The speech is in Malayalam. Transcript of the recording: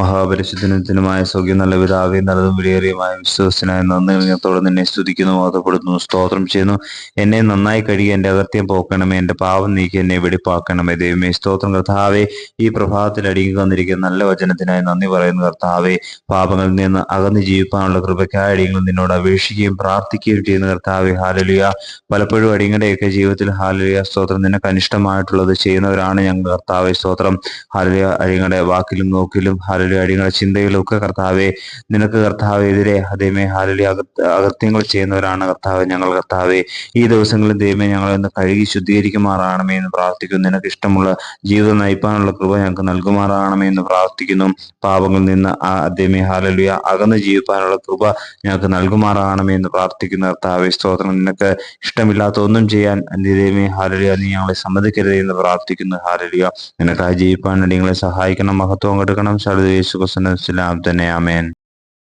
മഹാപരിശുദ്ധനത്തിനുമായ സൗഖ്യം നല്ല പിതാവേ നല്ലതും വിലയേറിയമായ വിശ്വസനായ നന്ദി നിങ്ങത്തോടെ നിന്നെ സ്തുതിക്കുന്നു ബോധപ്പെടുത്തുന്നു സ്തോത്രം ചെയ്യുന്നു. എന്നെ നന്നായി കഴുകി എന്റെ അകത്യം പോക്കണമേ എന്റെ പാവം നീക്കി എന്നെ വെടിപ്പാക്കണമേ. ദൈവമേ സ്തോത്രം കർത്താവേ ഈ പ്രഭാതത്തിൽ അടിങ്ങി വന്നിരിക്കുന്ന നല്ല വചനത്തിനായി നന്ദി പറയുന്നു കർത്താവേ. പാപങ്ങളിൽ നിന്ന് അകന്നു ജീവിക്കാനുള്ള കൃപയ്ക്കായ അടിയങ്ങൾ നിന്നോട് അപേക്ഷിക്കുകയും പ്രാർത്ഥിക്കുകയും ചെയ്യുന്ന കർത്താവെ. ഹാലലിയ. പലപ്പോഴും അടിയങ്ങളുടെയൊക്കെ ജീവിതത്തിൽ ഹാലലിയ സ്തോത്രം നിന്നെ അനിഷ്ടമായിട്ടുള്ളത് ചെയ്യുന്നവരാണ് ഞങ്ങൾ കർത്താവെ സ്തോത്രം. ഹാലലിയ അടിയങ്ങളുടെ വാക്കിലും നോക്കിലും ഹാലലിയ അടിയങ്ങളുടെ ചിന്തയിലും ഒക്കെ കർത്താവെ നിനക്ക് കർത്താവെതിരെ അതേമേ ഹാലലി അകത്യങ്ങൾ ചെയ്യുന്നവരാണ് കർത്താവ് ഞങ്ങൾ കർത്താവെ. ഈ ദിവസങ്ങളിൽ ദൈവമേ ഞങ്ങൾ ഒന്ന് കഴുകി ശുദ്ധീകരിക്കുമാറാണമേ എന്ന് പ്രാർത്ഥിക്കുന്നു. നിനക്ക് ഇഷ്ടമുള്ള ജീവിതം നയിപ്പാനുള്ള കൃപ ഞങ്ങൾക്ക് നൽകുമാറാണമേ എന്ന് പ്രാർത്ഥിക്കുന്നു. പാപങ്ങളിൽ നിന്ന് ആ അതേമേ ഹാലലിയ അകന്ന് ജീവിക്കാനുള്ള കൃപ ഞങ്ങൾക്ക് നൽകുമാറാണമേ എന്ന് പ്രാർത്ഥിക്കുന്ന. കർത്താവെ സ്തോത്രം. നിനക്ക് ഇഷ്ടമില്ലാത്ത ഒന്നും ചെയ്യാൻ ദൈവമേ ഹാലലിയ നീ ഞങ്ങളെ സമ്മതിക്കരുത് എന്ന് പ്രാർത്ഥിക്കുന്നു. ഹാലലിയ ആ ജീവിപ്പാൻ ഞങ്ങളെ സഹായിക്കണം മഹത്വം കൊടുക്കണം യേശു നാമത്തിൽ തന്നെ ആമേൻ